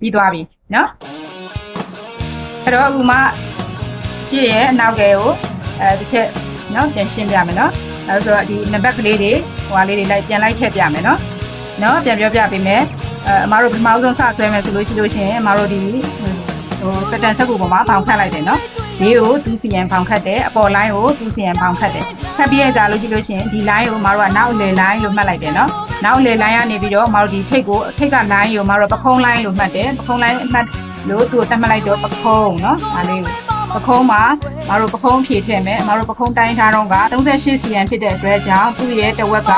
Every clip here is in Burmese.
ပြီးသွားပြီနော်အဲ့တော့အခုမှရှေ့ရဲ့အနောက်ကယ်ကိုအဲတစ်ချက်နော်ပြန်ရှင်းပြမယ်နော်အဲ့တော့ဒီနံပါတ်ကလေးတွေဟိုဟာလေးတွေလိုက်ပြန်လိုက်ထည့်ပြမယ်နော်နော်ပြန်ပြောပြပေးမယ်အဲအမတို့ပထမဆုံးစဆွဲမယ်ဆိုလို့ရှိလို့ရှိရင်အမတို့ဒီဟိုကတန်ဆက်ကူပေါ်မှာပေါင်ခတ်လိုက်တယ်နော်ဒီကို2 cm ပေါင်ခတ်တယ်အပေါ် line ကို2 cm ပေါင်ခတ်တယ်ခတ်ပြီးရကြလို့ရှိလို့ရှိရင်ဒီ line ကိုအမတို့ကနောက်လေ line လို့မှတ်လိုက်တယ်နော် နောက်လေလိုင်းကနေပြီးတော့မတို့ဒီထိတ်ကိုထိတ်ကလိုင်းကိုမတို့ပခုံးလိုင်းလို့မှတ်တယ်ပခုံးလိုင်းအမှတ်လို့သူ့သတ်မှတ်လိုက်တော့ပခုံးနော်ဒါလေးကိုပခုံးမှာမတို့ပခုံးဖြည့်ထည့်မယ်မတို့ပခုံးတိုင်းထားတော့က38 cm ဖြစ်တဲ့အတွက်ကြောင့်သူ့ရဲ့တဝက်က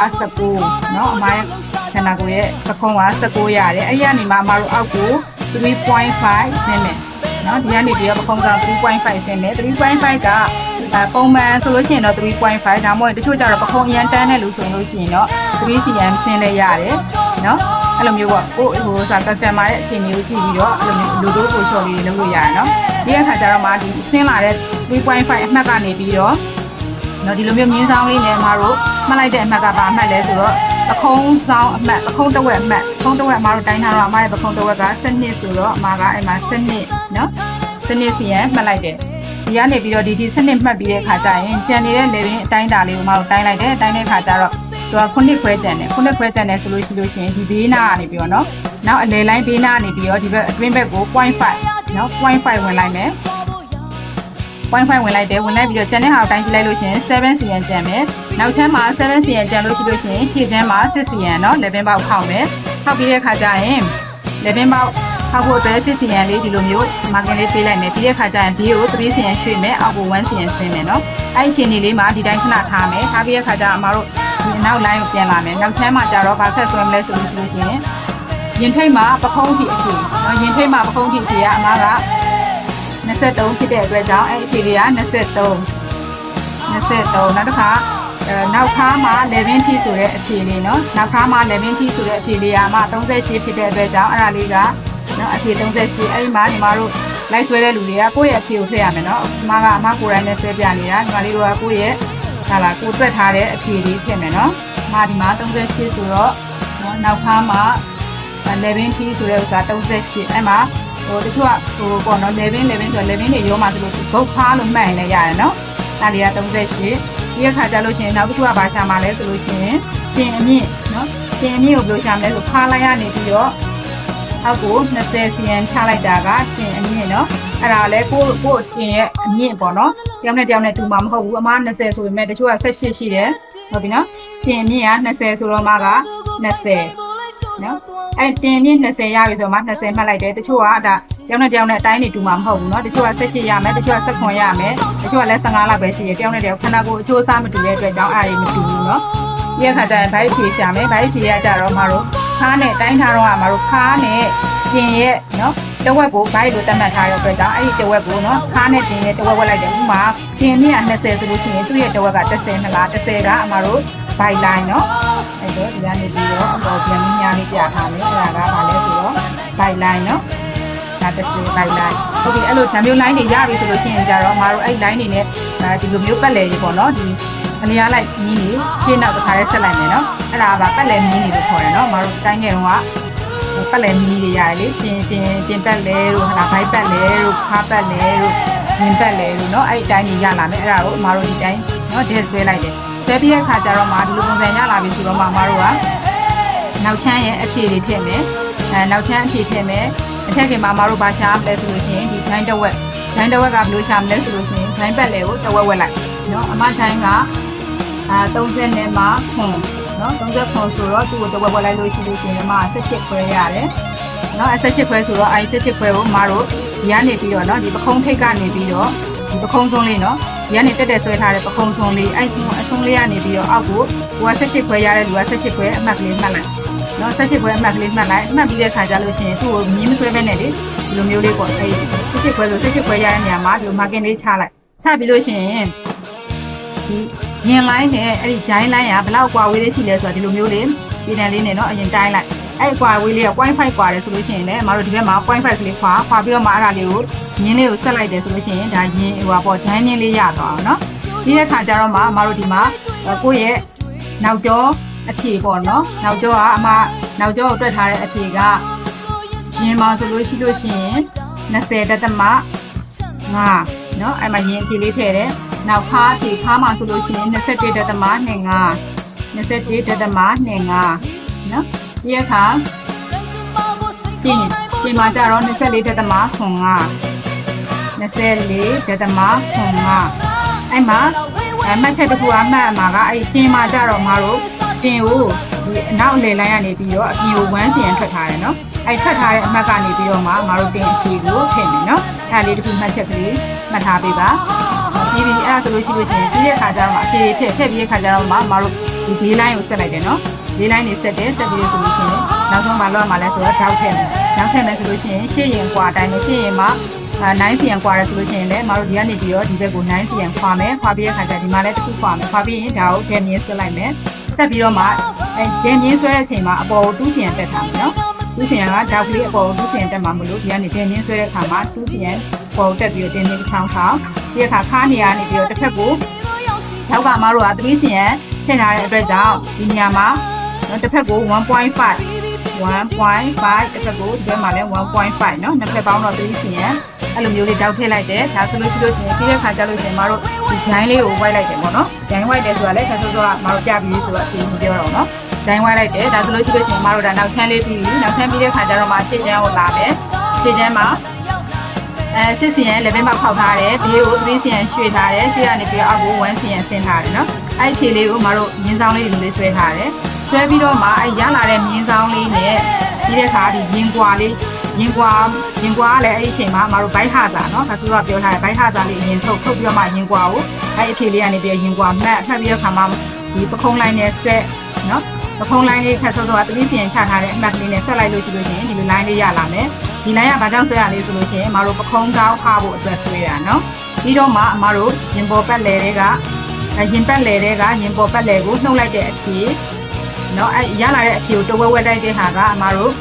19နော်အမိုင်းခန္ဓာကိုယ်ရဲ့ပခုံးက19ရတယ်အဲ့ဒီကနေမှမတို့အောက်ကို3.5ဆင်းတယ်နော်ဒီကနေပြီးတော့ပခုံးက3.5ဆင်းတယ်3.5က အဲပုံမှန်ဆိုလို့ရှိရင်တော့3.5ဒါမှမဟုတ်တချို့ကျတော့ပခုံးအရန်တန်းတဲ့လူဆိုလို့ရှိရင်တော့3 cm ဆင်းလဲရတယ်နော်အဲ့လိုမျိုးပေါ့ကိုဟိုစာ customer ရဲ့အခြေအနေကိုကြည့်ပြီးတော့အဲ့လိုမျိုးလူတို့ကိုချော်လေးလုပ်လို့ရတယ်နော်ဒီအခါကျတော့မှဒီဆင်းလာတဲ့3.5အမှတ်ကနေပြီးတော့နော်ဒီလိုမျိုးမြင်းဆောင်လေးနဲ့မတို့မှတ်လိုက်တဲ့အမှတ်ကဘာအမှတ်လဲဆိုတော့ပခုံးဆောင်အမှတ်ပခုံးတဝက်အမှတ်ပခုံးတဝက်အမတို့တိုင်းထားတော့အမရဲ့ပခုံးတဝက်က7နှစ်ဆိုတော့အမကအဲ့မှာ7နှစ်နော်7နှစ်စီရန်မှတ်လိုက်တယ် ဒီကနေပြီးတော့ဒီဒီ7မှတ်ပြီးတဲ့အခါကျရင်ကြံနေတဲ့ level အတိုင်းတာလေးကိုအမတို့တိုင်းလိုက်တယ်တိုင်းတဲ့အခါကျတော့သူကခုနှစ်ခွဲကြံတယ်ခုနှစ်ခွဲကြံတယ်ဆိုလို့ရှိလို့ရှိရင်ဒီဘေးနာကနေပြီးတော့နော်နောက်အလဲလိုင်းဘေးနာကနေပြီးတော့ဒီဘက်အတွင်းဘက်ကို0.5နော်0.5ဝင်လိုက်မယ် 0.5ဝင်လိုက်တယ်ဝင်လိုက်ပြီးတော့ကျန်တဲ့ဟာကိုတိုင်းကြည့်လိုက်လို့ရှိရင်7 cm ကျန်မယ်နောက်ချမ်းမှာ7 cm ကျန်လို့ရှိလို့ရှိရင်ရှေ့ချမ်းမှာ6 cm เนาะ11ပေါက်ခောက်မယ်ခောက်ပြီးတဲ့အခါကျရင်11ပေါက် ခောက်ဖို့အတွက်6 cm လေးဒီလိုမျိုးမာကင်လေးပေးလိုက်မယ်ပြီးတဲ့အခါကျရင် B ကို3 cm ရွှေ့မယ်အောက်ကို1 cm ဆင်းမယ်เนาะအဲ့ဒီချိန်လေးမှာဒီတိုင်းခဏထားမယ်ထားပြီးတဲ့အခါကျအမတို့ဒီနောက် line ကိုပြန်လာမယ်နောက်ချမ်းမှာကျတော့ဗာဆက်ဆွဲမလဲဆိုလို့ရှိလို့ရှိရင်ရင်ထိတ်မှာပခုံးထိအထီเนาะရင်ထိတ်မှာပခုံးထိအထီကအမက23ဖြစ်တဲ့အတွက်ကြောင့်အဲ့ဒီအထီတွေက23 23နောက်တစ်ခါအဲနောက်ခါမှာ11 t ဆိုတဲ့အဖြေလေးเนาะနောက်ခါမှာ11 t ဆိုတဲ့အဖြေလေးကမှ38ဖြစ်တဲ့အတွက်ကြောင့်အဲ့ဒါလေးက နော်အဖြေ38အဲ့ဒီမှာညီမတို့ live ဆွဲတဲ့လူတွေကကိုယ့်ရဲ့အဖြေကိုထည့်ရမယ်နော်ညီမကအမကိုယ်တိုင်နဲ့ဆွဲပြနေတာညီမလေးတို့ကကိုယ့်ရဲ့ဟာလာကိုယ်တွက်ထားတဲ့အဖြေလေးထည့်မယ်နော်ညီမဒီမှာ38ဆိုတော့နော်နောက်ခါမှာ11 key ဆိုတဲ့ဥစ္စာ38အဲ့မှာဟိုတချို့ကဟိုပေါ့နော်11 11ဆိုတော့11တွေရောမှသူတို့ဂုတ်ခါလို့မှတ်ရင်လည်းရတယ်နော်ဒါလေးက38ဒီအခါကျလို့ရှိရင်နောက်တစ်ခုကဘာရှာမှာလဲဆိုလို့ရှိရင်ပြင်အမြင့်နော်ပြင်အမြင့်ကိုဘယ်လိုရှာမလဲဆိုခါလိုက်ရနေပြီးတော့ အောက်ကို20 cm ချလိုက်တာကတင်အမြင့်နော်အဲ့ဒါလည်းကိုကိုတင်ရဲ့အမြင့်ပေါ့နော်တယောက်နဲ့တယောက်နဲ့တူမှာမဟုတ်ဘူးအမ20ဆိုပေမဲ့တချို့က18ရှိတယ်ဟုတ်ပြီနော်တင်မြင့်က20ဆိုတော့မက20နော်အဲ့တင်မြင့်20ရပြီဆိုတော့မ20မှတ်လိုက်တယ်တချို့ကဒါတယောက်နဲ့တယောက်နဲ့အတိုင်းနေတူမှာမဟုတ်ဘူးနော်တချို့က18ရမယ်တချို့က19ရမယ်တချို့ကလည်း15လောက်ပဲရှိတယ်တယောက်နဲ့တယောက်ခန္ဓာကိုယ်အချိုးအစားမတူတဲ့အတွက်ကြောင့်အားတွေမတူဘူးနော်ဒီအခါကျရင်ဘိုက်ဖြေရှာမယ်ဘိုက်ဖြေရကြတော့မတို့ ခါနဲ့တိုင်းထားတော့ကမတို့ခါနဲ့ပြင်ရဲ့နော်တဝက်ကိုဘိုက်လိုတတ်မှတ်ထားရတဲ့အတွက်ကြောင့်အဲ့ဒီတဝက်ကိုနော်ခါနဲ့ပြင်ရဲ့တဝက်ဝက်လိုက်တယ်ဥမာပြင်နဲ့က20ဆိုလို့ရှိရင်သူ့ရဲ့တဝက်က30နှစ်လား30ကအမတို့ဘိုက်လိုက်နော်အဲ့တော့ဒီကနေပြီးတော့အပေါ်ပြန်ပြီးညာလေးပြထားမယ်အဲ့ဒါကဘာလဲဆိုတော့ဘိုက်လိုက်နော်ဒါ30ဘိုက်လိုက်ဟုတ်ပြီအဲ့လိုဓာမျိုး line တွေရပြီဆိုလို့ရှိရင်ကြတော့မတို့အဲ့ line တွေနဲ့ဒီလိုမျိုးပတ်လည်ရေပေါ့နော်ဒီ အလျားလိုက်မီးနေရှင်းနောက်တစ်ခါလဲဆက်လိုက်မယ်နော်အဲ့ဒါကပတ်လဲမီးနေလို့ခေါ်တယ်နော်မတို့တိုင်းငယ်တော့ကပတ်လဲမီးတွေရတယ်လေပြင်ပြင်ပြင်ပတ်လဲတို့ဟလာဘိုက်ပတ်လဲတို့ခါပတ်လဲတို့ရင်ပတ်လဲတို့နော်အဲ့ဒီတိုင်းကြီးရလာမယ်အဲ့ဒါကိုမတို့ဒီတိုင်းနော်ဒဲဆွဲလိုက်တယ်ဆွဲပြီးတဲ့အခါကျတော့မှဒီလိုပုံစံရလာပြီဆိုတော့မှမတို့ကနောက်ချမ်းရဲ့အဖြေတွေထည့်မယ်အဲနောက်ချမ်းအဖြေထည့်မယ်အထက်ကမှာမတို့ဘာရှာလဲဆိုလို့ရှိရင်ဒီဒိုင်းတဝက်ဒိုင်းတဝက်ကဘယ်လိုရှာမလဲဆိုလို့ရှိရင်ဒိုင်းပတ်လဲကိုတဝက်ဝက်လိုက်နော်အမဒိုင်းက အာ30နဲ့မှခွန်နော်30ခွန်ဆိုတော့သူ့ကိုတစ်ဝက်ဝက်လိုက်လို့ရှိလို့ရှိရင်အမ18ခွဲရတယ်နော်18ခွဲဆိုတော့အဲ18ခွဲကိုအမတို့ဒီကနေပြီးတော့နော်ဒီပခုံးထိတ်ကနေပြီးတော့ဒီပခုံးဆုံးလေးနော်ဒီကနေတက်တက်ဆွဲထားတဲ့ပခုံးဆုံးလေးအဲစီအဆုံးလေးကနေပြီးတော့အောက်ကိုဟိုက18ခွဲရတဲ့လူက18ခွဲအမှတ်ကလေးမှတ်လိုက်နော်18ခွဲအမှတ်ကလေးမှတ်လိုက်အမှတ်ပြီးတဲ့ခါကျလို့ရှိရင်သူ့ကိုမြင်းမဆွဲပဲနဲ့လေဒီလိုမျိုးလေးပေါ့အဲ18ခွဲဆို18ခွဲရတဲ့နေရာမှာဒီလို marking လေးချလိုက်ချပြီးလို့ရှိရင်ဒီ ရင်လိုင်းနဲ့အဲ့ဒီဂျိုင်းလိုင်းကဘယ်လောက်กว่าဝေးလေးရှိလဲဆိုတော့ဒီလိုမျိုးလေးပြည်နယ်လေးနဲ့เนาะအရင်တိုင်းလိုက်အဲ့ကွာဝေးလေးက0.5กว่าတယ်ဆိုလို့ရှိရင်လည်းအမတို့ဒီဘက်မှာ0.5ကလေးခွာခွာပြီးတော့မှအဲ့ဒါလေးကိုမြင်းလေးကိုဆက်လိုက်တယ်ဆိုလို့ရှိရင်ဒါရင်ဟိုပါပေါ့ဂျိုင်းမြင်းလေးရသွားအောင်เนาะဒီတဲ့ခါကျတော့မှအမတို့ဒီမှာကိုယ့်ရဲ့နောက်ကျောအဖြေပေါ့เนาะနောက်ကျောကအမနောက်ကျောကိုတွက်ထားတဲ့အဖြေက ရင်မှာဆိုလို့ရှိလို့ရှိရင်20တက်သမ5เนาะအဲ့မှာရင်အဖြေလေးထည့်တယ် နောက်ခါဒီခါမှာဆိုလို့ရှိရင်21ဒသမ25 21ဒသမ25နော်ဒီအခါပြင်ပြင်မှာကြတော့24ဒသမ25 24ဒသမ25အဲ့မှာအမှတ်ချက်တစ်ခုအမှတ်အမှာကအဲ့ပြင်မှာကြတော့ငါတို့တင်ကိုဒီအနောက်လေလိုင်းကနေပြီးတော့အပြင်ကိုဝမ်းစီရန်ထွက်ထားတယ်နော်အဲ့ထွက်ထားတဲ့အမှတ်ကနေပြီးတော့မှငါတို့တင်အဖြေကိုထည့်မယ်နော်အဲ့လေးတစ်ခုမှတ်ချက်ကလေးမှတ်ထားပေးပါ ပြီးပြီအဲ့ဒါဆိုလို့ရှိလို့ရှိရင်ပြီးတဲ့ခါကျတော့အဖေထည့်ထည့်ပြီးတဲ့ခါကျတော့မှမတို့ဒီလေးနိုင်းကိုဆက်လိုက်တယ်နော်လေးနိုင်းနေဆက်တယ်ဆက်ပြီးလို့ဆိုလို့ရှိရင်နောက်ဆုံးမှလောက်မှလဲဆိုတော့ထောက်ထည့်မယ်ထောက်ထည့်မယ်ဆိုလို့ရှိရင်ရှေ့ရင်ကွာအတိုင်းနဲ့ရှေ့ရင်မှာအဲ9စီယံခွာရဆိုလို့ရှိရင်လည်းမတို့ဒီကနေပြီးတော့ဒီဘက်ကို9စီယံခွာမယ်ခွာပြီးတဲ့ခါကျဒီမှာလည်းတစ်ခုခွာမယ်ခွာပြီးရင်ဒါကိုဒဲမြင်းဆွလိုက်မယ်ဆက်ပြီးတော့မှအဲဒဲမြင်းဆွဲတဲ့အချိန်မှာအပေါ်ကို2စီယံတက်ထားမယ်နော်2စီယံကဒေါက်ကလေးအပေါ်ကို2စီယံတက်မှာမလို့ဒီကနေဒဲမြင်းဆွဲတဲ့ခါမှာ2စီယံပေါ်တက်ပြီးတော့ဒဲမြင်းတစ်ချောင်းထောင်း ဒီအခါခါနေရနေပြီးတော့တစ်ဖက်ကိုနောက်ကမတို့က3စီယံထည့်ထားတဲ့အတွက်ကြောင့်ဒီနေရာမှာနော်တစ်ဖက်ကို1.5 1.5တစ်ဖက်ကိုဒီဘက်မှာလည်း1.5เนาะနှစ်ဖက်ပေါင်းတော့3စီယံအဲ့လိုမျိုးလေးတောက်ထည့်လိုက်တယ်ဒါဆိုလို့ရှိလို့ရှိရင်ပြီးတဲ့ခါကျလို့ရှိရင်မတို့ဒီဂျိုင်းလေးကိုဝိုက်လိုက်တယ်ပေါ့နော်ဂျိုင်းဝိုက်တယ်ဆိုတာလည်းခက်ဆိုးဆိုးကမတို့ပြပြီးဆိုတော့အရှိမပြောတော့နော်ဂျိုင်းဝိုက်လိုက်တယ်ဒါဆိုလို့ရှိလို့ရှိရင်မတို့ဒါနောက်ချမ်းလေးပြီးပြီနောက်ချမ်းပြီးတဲ့ခါကျတော့မှရှေ့ချမ်းကိုလာမယ်ရှေ့ချမ်းမှာ အဲ6စီရန် level မှာဖောက်ထားတယ်ဘေးကို3စီရန်ရွှေ့ထားတယ်ရွှေ့ရနေပြီးတော့အောက်ကို1စီရန်ဆင်းထားတယ်နော်အဲ့ဖြေလေးကိုမတို့မြင်းဆောင်လေးတွေလေးဆွဲထားတယ်ဆွဲပြီးတော့မှအဲ့ရလာတဲ့မြင်းဆောင်လေးနဲ့ပြီးတဲ့အခါဒီရင်ကွာလေးရင်ကွာရင်ကွာလည်းအဲ့ဒီအချိန်မှာမတို့ဘိုက်ဟာစာနော်ဒါဆိုတော့ပြောထားတယ်ဘိုက်ဟာစာလေးရင်ထုတ်ထုတ်ပြီးတော့မှရင်ကွာကိုအဲ့အဖြေလေးကနေပြီးရင်ကွာမှတ်ဖတ်ပြီးတော့ခါမှဒီပခုံးလိုက်နဲ့ဆက်နော်ပခုံးလိုင်းလေးခက်ဆုံးတော့တတိစီရင်ချထားတဲ့အမှတ်ကလေးနဲ့ဆက်လိုက်လို့ရှိလို့ရှိရင်ဒီလိုလိုင်းလေးရလာမယ် ဒီလိုင်းကဘာကြောင့်ဆွဲရလဲဆိုလို့ရှိရင်အမတို့ပခုံးကောင်းခါဖို့အတွက်ဆွဲရနော်ပြီးတော့မှအမတို့ရင်ပေါ်ပက်လဲတွေကရင်ပက်လဲတွေကရင်ပေါ်ပက်လဲကိုနှုတ်လိုက်တဲ့အဖြစ်နော်အဲရလာတဲ့အဖြစ်ကိုတဝဲဝဲလိုက်တဲ့ဟာကအမတို့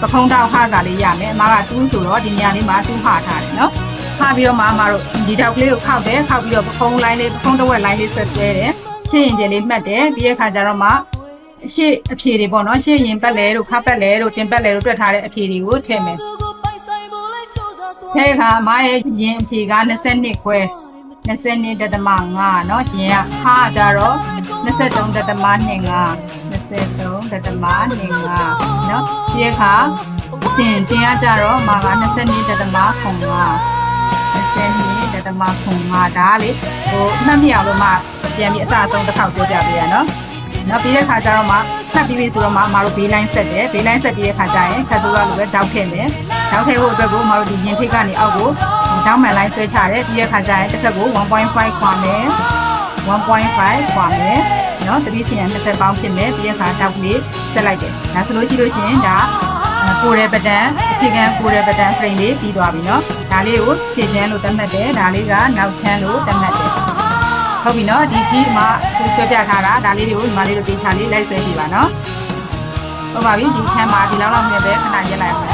ပခုံးတောက်ဟစာလေးရမယ်အမကတူးဆိုတော့ဒီနေရာလေးမှာတူးဟထားတယ်နော်ဟပြီးတော့မှအမတို့ဒီတောက်ကလေးကိုခောက်တယ်ခောက်ပြီးတော့ပခုံးလိုင်းလေးပခုံးတဝက်လိုင်းလေးဆက်ဆွဲတယ်ချင်းရင်ကျယ်လေးမှတ်တယ်ပြီးရခါကျတော့မှ ရှေ့အဖြေတွေပေါ့နော်ရှေ့ရင်ပတ်လဲတို့ခါပတ်လဲတို့တင်ပတ်လဲတို့တွက်ထားတဲ့အဖြေတွေကိုထည့်မယ်ထဲခါမရဲ့ရင်အဖြေက22ခွဲ22တက်သမ5เนาะရှင်ကခါကြတော့23တက်သမ25 23တက်သမ25เนาะဒီခါတင်တင်ရကြတော့မာက22တက်သမ9 22တက်သမ9ဒါလေဟိုမှတ်မိအောင်လို့မှပြန်ပြီးအစအဆုံးတစ်ခေါက်ပြောပြပေးရเนาะ နောက်ပြီးတဲ့ခါကျတော့မှဖတ်ပြီးပြီဆိုတော့မှအမတို့ဘေးလိုင်းဆက်တယ်ဘေးလိုင်းဆက်ပြီးတဲ့ခါကျရင်ခက်ဆိုးရလိုပဲတောက်ထည့်မယ်တောက်ထည့်ဖို့အတွက်ကိုအမတို့ဒီရင်ထိတ်ကနေအောက်ကိုတောင်းမှန်လိုင်းဆွဲချတယ်ပြီးတဲ့ခါကျရင်တစ်ခက်ကို1.5ခွာမယ်1.5ခွာမယ်เนาะ3စီယံတစ်ဖက်ပေါင်းဖြစ်မယ်ပြီးတဲ့ခါတောက်ကလေးဆက်လိုက်တယ်ဒါဆိုလို့ရှိလို့ရှိရင်ဒါကိုရဲပဒံအခြေခံကိုရဲပဒံ frame လေးပြီးသွားပြီเนาะဒါလေးကိုဖြည့်ချမ်းလို့သတ်မှတ်တယ်ဒါလေးကနောက်ချမ်းလို့သတ်မှတ်တယ် ဟုတ်ပြီနော်ဒီကြီးမှာသူဆွဲပြထားတာဒါလေးတွေကိုဒီမလေးတို့တေချာလေးလိုက်ဆွဲကြည့်ပါနော်ဟုတ်ပါပြီဒီခန်းမှာဒီလောက်လောက်နဲ့ပဲခဏရက်လိုက်ပါနော်